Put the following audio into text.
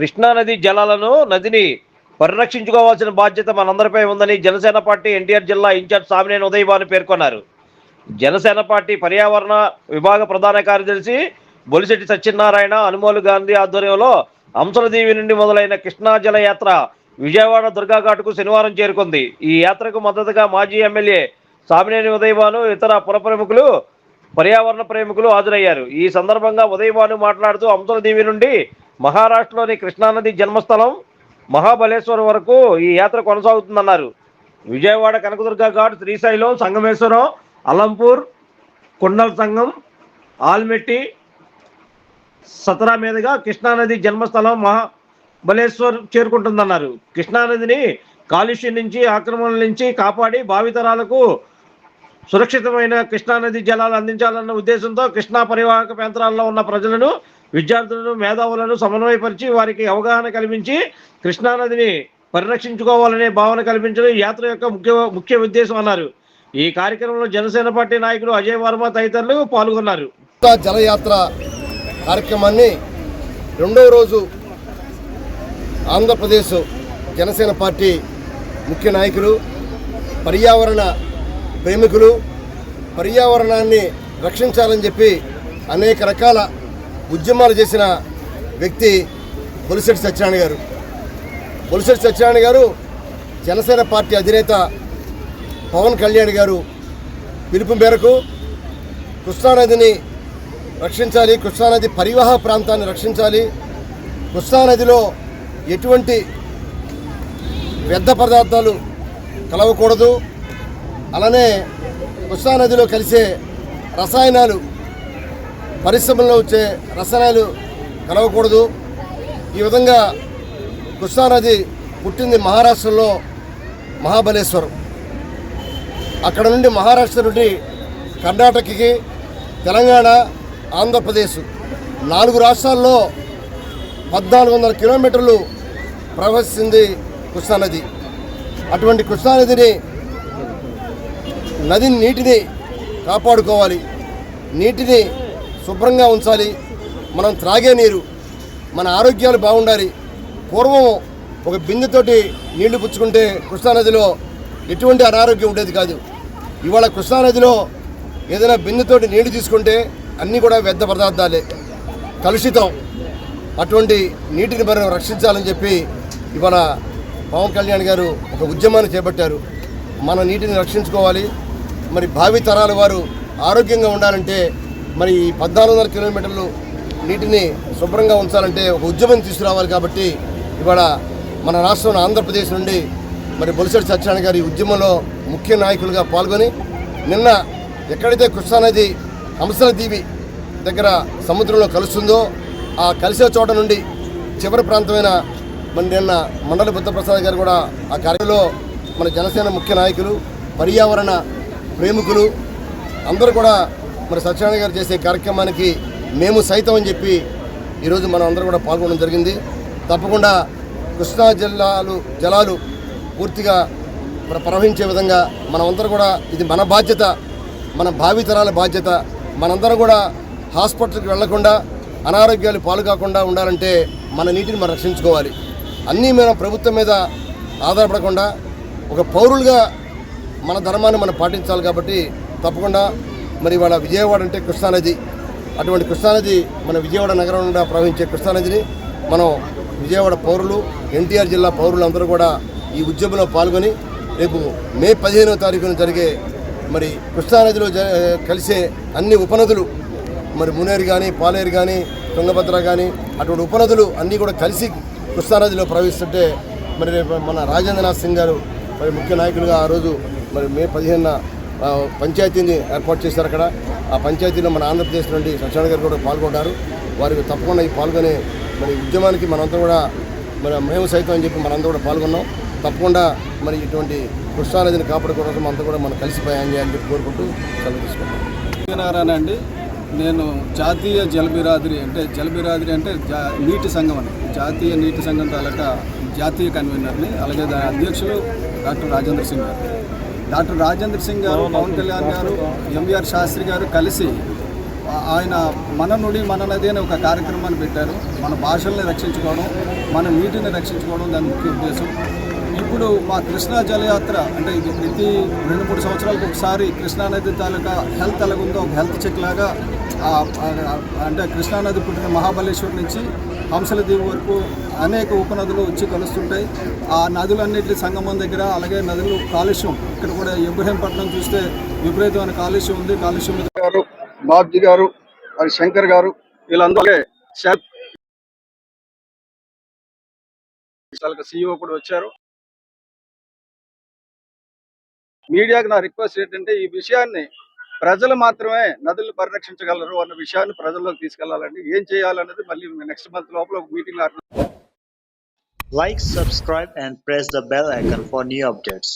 కృష్ణానది జలాలను నదిని పరిరక్షించుకోవాల్సిన బాధ్యత మనందరిపై ఉందని జనసేన పార్టీ ఎన్టీఆర్ జిల్లా ఇన్ఛార్జ్ సామినేని ఉదయభాను పేర్కొన్నారు. జనసేన పార్టీ పర్యావరణ విభాగ ప్రధాన కార్యదర్శి బొలిశెట్టి సత్యనారాయణ అనుమోలు గాంధీ ఆధ్వర్యంలో అంశలదీవి నుండి మొదలైన కృష్ణా జల యాత్ర విజయవాడ దుర్గాఘాట్కు శనివారం చేరుకుంది. ఈ యాత్రకు మద్దతుగా మాజీ ఎమ్మెల్యే సామినేని ఉదయభాను ఇతర పుర ప్రముఖులు పర్యావరణ ప్రేమికులు హాజరయ్యారు. ఈ సందర్భంగా ఉదయభాను మాట్లాడుతూ అంశలదీవి నుండి మహారాష్ట్రలోని కృష్ణానది జన్మస్థలం మహాబలేశ్వరం వరకు ఈ యాత్ర కొనసాగుతుందన్నారు. విజయవాడ కనకదుర్గ ఘాట్ శ్రీశైలం సంగమేశ్వరం అలంపూర్ కొండల సంఘం ఆల్మెట్టి సతరా మీదుగా కృష్ణానది జన్మస్థలం మహాబలేశ్వర్ చేరుకుంటుందన్నారు. కృష్ణానదిని కాలుష్యం నుంచి ఆక్రమణల నుంచి కాపాడి భావితరాలకు సురక్షితమైన కృష్ణానది జలాలు అందించాలన్న ఉద్దేశంతో కృష్ణా పరివాహక ప్రాంతాల్లో ఉన్న ప్రజలను విద్యార్థులను మేధావులను సమన్వయపరిచి వారికి అవగాహన కల్పించి కృష్ణానదిని పరిరక్షించుకోవాలనే భావన కల్పించడం ఈ యాత్ర యొక్క ముఖ్య ముఖ్య ఉద్దేశం అన్నారు. ఈ కార్యక్రమంలో జనసేన పార్టీ నాయకుడు అజయ్ వర్మ తదితరులు పాల్గొన్నారు. జలయాత్ర కార్యక్రమాన్ని రెండవ రోజు ఆంధ్రప్రదేశ్ జనసేన పార్టీ ముఖ్య నాయకులు పర్యావరణ ప్రేమికులు పర్యావరణాన్ని రక్షించాలని చెప్పి అనేక రకాల ఉద్యమాలు చేసిన వ్యక్తి బొలిశెట్టి సత్యనారాయణ గారు. బొలిశెట్టి సత్యనారాయణ గారు జనసేన పార్టీ అధినేత పవన్ కళ్యాణ్ గారు పిలుపు మేరకు కృష్ణానదిని రక్షించాలి కృష్ణానది పరివాహ ప్రాంతాన్ని రక్షించాలి కృష్ణానదిలో ఎటువంటి వ్యర్థ పదార్థాలు కలవకూడదు అలానే కృష్ణానదిలో కలిసే రసాయనాలు పరిశ్రమల్లో వచ్చే రసాయనాలు కలవకూడదు. ఈ విధంగా కృష్ణానది పుట్టింది మహారాష్ట్రలో మహాబలేశ్వరం. అక్కడ నుండి మహారాష్ట్ర నుండి కర్ణాటకకి తెలంగాణ ఆంధ్రప్రదేశ్ నాలుగు రాష్ట్రాల్లో పద్నాలుగు వందల కిలోమీటర్లు ప్రవహిస్తుంది కృష్ణానది. అటువంటి కృష్ణానదిని నది నీటిని కాపాడుకోవాలి. నీటిని శుభ్రంగా ఉంచాలి. మనం త్రాగే నీరు మన ఆరోగ్యాలు బాగుండాలి. పూర్వం ఒక బిందెతోటి నీళ్ళు పుచ్చుకుంటే కృష్ణానదిలో ఎటువంటి అనారోగ్యం ఉండేది కాదు. ఇవాళ కృష్ణానదిలో ఏదైనా బిందెతోటి నీళ్ళు తీసుకుంటే అన్నీ కూడా వ్యర్థ పదార్థాలే. కలుషితం. అటువంటి నీటిని మనం రక్షించాలని చెప్పి ఇవాళ పవన్ కళ్యాణ్ గారు ఒక ఉద్యమాన్ని చేపట్టారు. మన నీటిని రక్షించుకోవాలి. మరి భావి తరాల వారు ఆరోగ్యంగా ఉండాలంటే మరి ఈ పద్నాలుగు వందల కిలోమీటర్లు నీటిని శుభ్రంగా ఉంచాలంటే ఒక ఉద్యమం తీసుకురావాలి కాబట్టి ఇవాళ మన రాష్ట్రం ఆంధ్రప్రదేశ్ నుండి మరి బొలిసెడ్ సత్యనారాయణ గారి ఉద్యమంలో ముఖ్య నాయకులుగా పాల్గొని నిన్న ఎక్కడైతే కృష్ణానది హంసల దీవి దగ్గర సముద్రంలో కలుస్తుందో ఆ కలిసే చోట నుండి చివరి ప్రాంతమైన మన నిన్న మండలి బుద్ధప్రసాద్ గారు కూడా ఆ కార్యంలో మన జనసేన ముఖ్య నాయకులు పర్యావరణ ప్రేమికులు అందరూ కూడా మరి సత్యనారాయణ గారు చేసే కార్యక్రమానికి మేము సైతం అని చెప్పి ఈరోజు మనం అందరూ కూడా పాల్గొనడం జరిగింది. తప్పకుండా కృష్ణా జిల్లాలు జలాలు పూర్తిగా ప్రవహించే విధంగా మనమందరం కూడా ఇది మన బాధ్యత మన భావితరాల బాధ్యత. మనందరం కూడా హాస్పిటల్కి వెళ్ళకుండా అనారోగ్యాలు పాలు కాకుండా ఉండాలంటే మన నీటిని మనం రక్షించుకోవాలి. అన్నీ మనం ప్రభుత్వం మీద ఆధారపడకుండా ఒక పౌరులుగా మన ధర్మాన్ని మనం పాటించాలి కాబట్టి తప్పకుండా మరి ఇవాళ విజయవాడ అంటే కృష్ణానది. అటువంటి కృష్ణానది మన విజయవాడ నగరం నుండి ప్రవహించే కృష్ణానదిని మనం విజయవాడ పౌరులు ఎన్టీఆర్ జిల్లా పౌరులందరూ కూడా ఈ ఉద్యమంలో పాల్గొని రేపు మే పదిహేనవ తారీఖున జరిగే మరి కృష్ణానదిలో జ కలిసే అన్ని ఉపనదులు మరి మునేరు కానీ పాలేరు కానీ తుంగభద్ర కానీ అటువంటి ఉపనదులు అన్నీ కూడా కలిసి కృష్ణానదిలో ప్రవహిస్తుంటే మరి రేపు మన రాజేంద్రనాథ్ సింగ్ గారు మరి ముఖ్య నాయకులుగా ఆ రోజు మరి మే పదిహేనున పంచాయతీని ఏర్పాటు చేశారు అక్కడ. ఆ పంచాయతీలో మన ఆంధ్రప్రదేశ్ నుండి సత్యనారాయణ గారు కూడా పాల్గొంటారు. వారికి తప్పకుండా ఈ పాల్గొనే మరి ఉద్యమానికి మనంతా కూడా మరి మేము సైతం అని చెప్పి మనంతా కూడా పాల్గొన్నాం. తప్పకుండా మరి ఇటువంటి కృష్ణానదిని కాపాడుకోవడం అంతా కూడా మనం కలిసి ప్రయాణం చేయాలని చెప్పి కోరుకుంటూ సెలవు తీసుకుంటాం సత్యనారాయణ అండి. నేను జాతీయ జలబిరాద్రి అంటే జలబిరాద్రి అంటే జా నీటి సంఘం అని. జాతీయ నీటి సంఘం తాలూకా జాతీయ కన్వీనర్ని అలాగే దాని అధ్యక్షులు డాక్టర్ రాజేంద్ర సింగ్ గారు. డాక్టర్ రాజేంద్ర సింగ్ గారు పవన్ కళ్యాణ్ గారు ఎంవిఆర్ శాస్త్రి గారు కలిసి ఆయన మన నుడి మన నది అనే ఒక కార్యక్రమాన్ని పెట్టారు. మన భాషల్ని రక్షించుకోవడం మన నీటిని రక్షించుకోవడం దాని ముఖ్య ఉద్దేశం. ఇప్పుడు మా కృష్ణా జలయాత్ర అంటే ఇది ప్రతి రెండు మూడు సంవత్సరాలకు ఒకసారి కృష్ణానది తాలూకా హెల్త్ ఎలాగుందో ఒక హెల్త్ చెక్ లాగా ఆ, అంటే కృష్ణానది పుట్టిన మహాబలేశ్వరం నుంచి హంసల దీవి వరకు అనేక ఉపనదులు వచ్చి కలుస్తుంటాయి ఆ నదులన్నింటి సంగమం దగ్గర అలాగే నదులు కాలుష్యం ఇక్కడ కూడా ఇబ్రహీంపట్నం చూస్తే విపరీతమైన కాలుష్యం ఉంది కాలుష్యం గారు బాబ్జీ గారు మరి శంకర్ గారు వీళ్ళందరూ సీఈఓ కూడా వచ్చారు మీడియాకి నా రిక్వెస్ట్ ఏంటంటే ఈ విషయాన్ని ప్రజలు మాత్రమే నదులు పరిరక్షించగలరు అన్న విషయాన్ని ప్రజల్లోకి తీసుకెళ్ళాలండి. ఏం చేయాలనేది మళ్ళీ నెక్స్ట్ మంత్ లోపల ఒక meeting like subscribe and press the bell icon for new updates